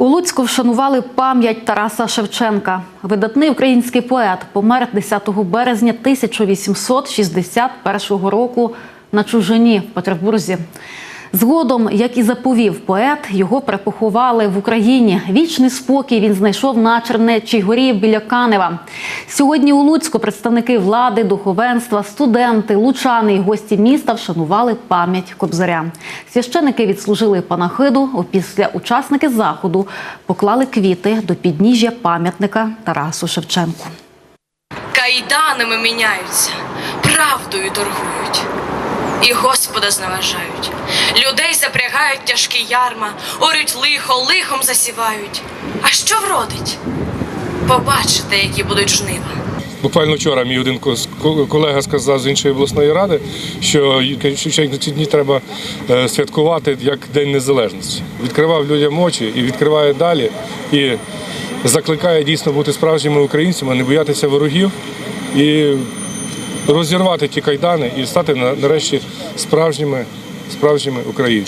У Луцьку вшанували пам'ять Тараса Шевченка. Видатний український поет помер 10 березня 1861 року на чужині в Петербурзі. Згодом, як і заповів поет, його перепоховали в Україні. Вічний спокій він знайшов на Чернечій горі біля Канева. Сьогодні у Луцьку представники влади, духовенства, студенти, лучани і гості міста вшанували пам'ять Кобзаря. Священики відслужили панахиду. Опісля учасники заходу поклали квіти до підніжжя пам'ятника Тарасу Шевченку. Кайданами міняються, правдою торгують. І Господа зневажають. Людей запрягають тяжкі ярма, орють лихо, лихом засівають. А що вродить? Побачите, які будуть жнива. Буквально вчора мій один ко- ко- колега сказав з іншої обласної ради, що ці дні треба е, святкувати як День Незалежності. Відкривав людям очі і відкриває далі, і закликає дійсно бути справжніми українцями, не боятися ворогів і розірвати ті кайдани і стати на- нарешті справжніми, справжніми українцями.